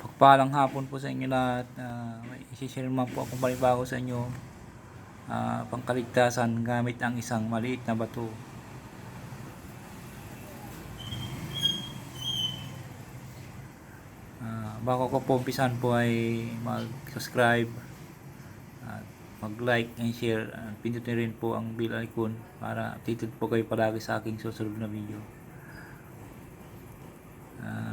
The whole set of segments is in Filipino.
Pagpalang hapon po sa inyo lahat. Uh, isishare naman po akong balibago sa inyo. Ah, pangkaligtasan gamit ang isang maliit na bato. Ah, bago ko po umpisan po ay mag-subscribe at mag-like and share. at pindutin rin po ang bell icon para updated po kayo palagi sa aking susunod na video. Ah,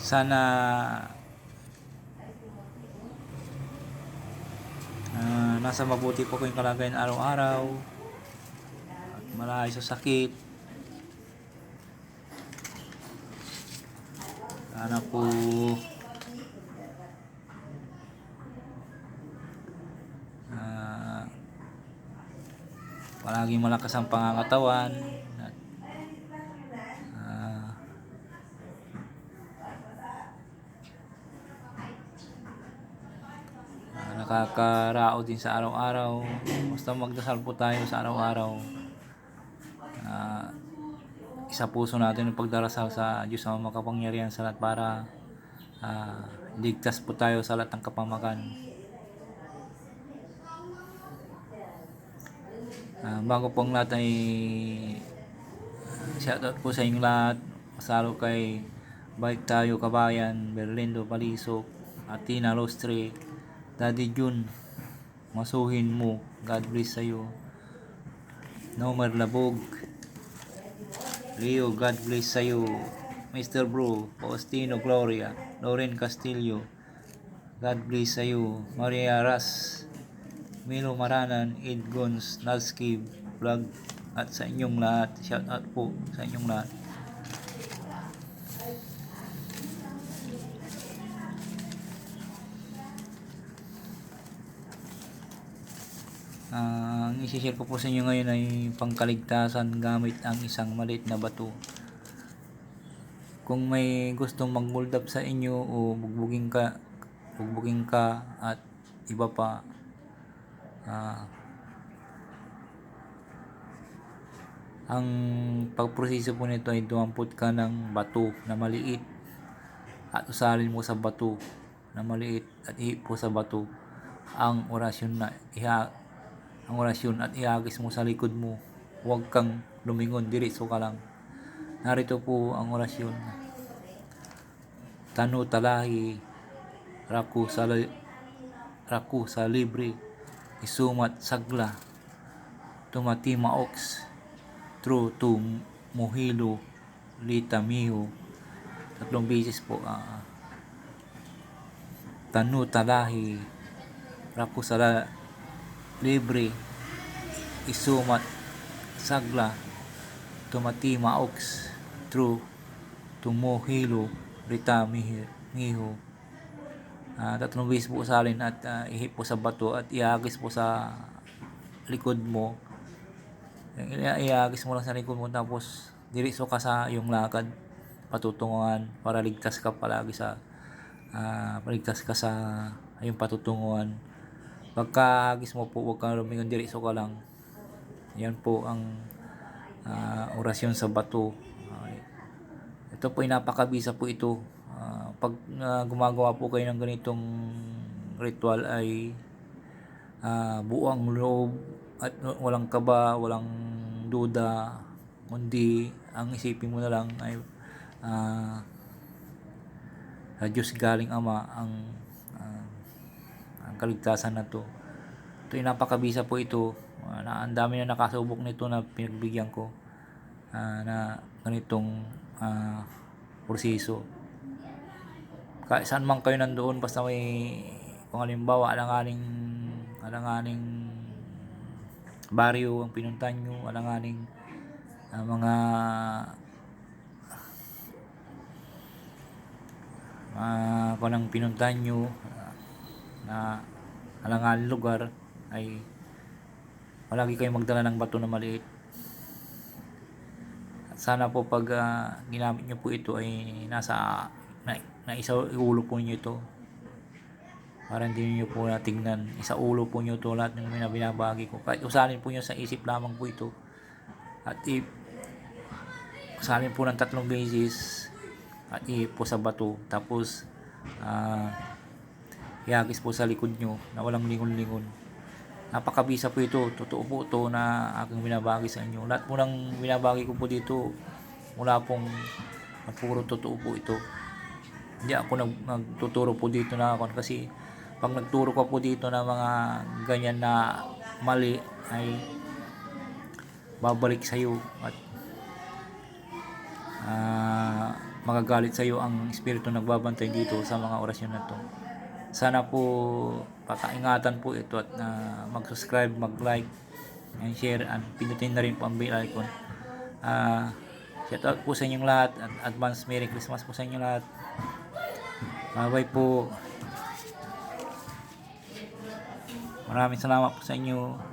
sana ah, nasa mabuti po kayong kalagayan araw-araw. At malayo sa sakit. Sana po ah, palaging malakas ang pangangatawan nakakarao din sa araw-araw. Basta magdasal po tayo sa araw-araw. Ah, isa puso natin ang pagdarasal sa Diyos ang makapangyarihan sa lahat para ah, ligtas po tayo sa lahat ng kapamakan. Ah, bago pong lahat ay shoutout po sa inyong lahat. Masalo kay Bike Tayo Kabayan, Berlindo Palisok, Atina Lostre, Daddy Jun, masuhin mo. God bless sa'yo. Nomer Labog, Leo, God bless sa'yo. Mr. Bro, Faustino Gloria, Lauren Castillo, God bless sa'yo. Maria Ras, Milo Maranan, Ed Gons, Nalski, Vlog, at sa inyong lahat. Shout out po sa inyong lahat. Ah, ang isi-share ko po sa inyo ngayon ay pangkaligtasan gamit ang isang maliit na bato. Kung may gustong mag-mold up sa inyo o bugbugin ka, bugbugin ka at iba pa, ah, ang pagproseso po nito ay dumampot ka ng bato na maliit at usalin mo sa bato na maliit at ihip po sa bato ang orasyon na iha ang orasyon at ihagis mo sa likod mo. Huwag kang lumingon, diretso ka lang. Narito po ang orasyon. Tanu talahi, raku sa raku sa libre, isumat sagla, tumati maoks, true to muhilo, lita miho. Tatlong beses po. ah tanu talahi, raku sa libre isumat sagla tumati maoks true tumuhilo rita mihi- miho. Ah, tatlong beses po salin at ah, ihip po sa bato at iagis po sa likod mo. Yung i- iagis mo lang sa likod mo tapos diretso ka sa iyong lakad patutunguhan para ligtas ka palagi sa ah, paligtas ka sa iyong patutunguhan pagka hagis mo po huwag kang lumingon diretso ka lang. Yan po ang ah, orasyon sa bato. Okay. ito po napakabisa po ito. Ah, pag ah, gumagawa po kayo ng ganitong ritual ay ah, buong loob at walang kaba walang duda kundi ang isipin mo na lang ay ah, sa Diyos galing Ama ang kaligtasan na to. Ito ay napakabisa po ito. Ah, na, ang dami na nakasubok nito na pinagbigyan ko ah, na ganitong ah, proseso. Kahit saan man kayo nandoon basta may kung halimbawa alanganing alanganing baryo ang pinuntan nyo, alanganing ah, mga uh, kung anong pinuntahan nyo na alangaling lugar ay palagi kayong magdala ng bato na maliit. At sana po pag ah, ginamit nyo po ito ay nasa na, na isa ulo po nyo ito. Para hindi nyo po natingnan. Isa ulo po nyo ito lahat ng mga binabagi ko. Kahit usalin po nyo sa isip lamang po ito. At i salin po ng tatlong beses at ipo sa bato. Tapos, ah, ihagis po sa likod nyo na walang lingon-lingon. Napakabisa po ito. Totoo po ito na aking binabagi sa inyo. Lahat po ng binabagi ko po dito, mula pong puro totoo po ito. Hindi ako nag, nagtuturo po dito na ako kasi pag nagturo ka po dito na mga ganyan na mali ay babalik sa iyo at ah, magagalit sa iyo ang espiritu nagbabantay dito sa mga orasyon na to. Sana po pakaingatan po ito at na mag-subscribe, mag-like, and share at pindutin na rin po ang bell icon. Ah, shout out po sa inyong lahat at advance Merry Christmas po sa inyong lahat. Bye-bye po. Maraming salamat po sa inyo.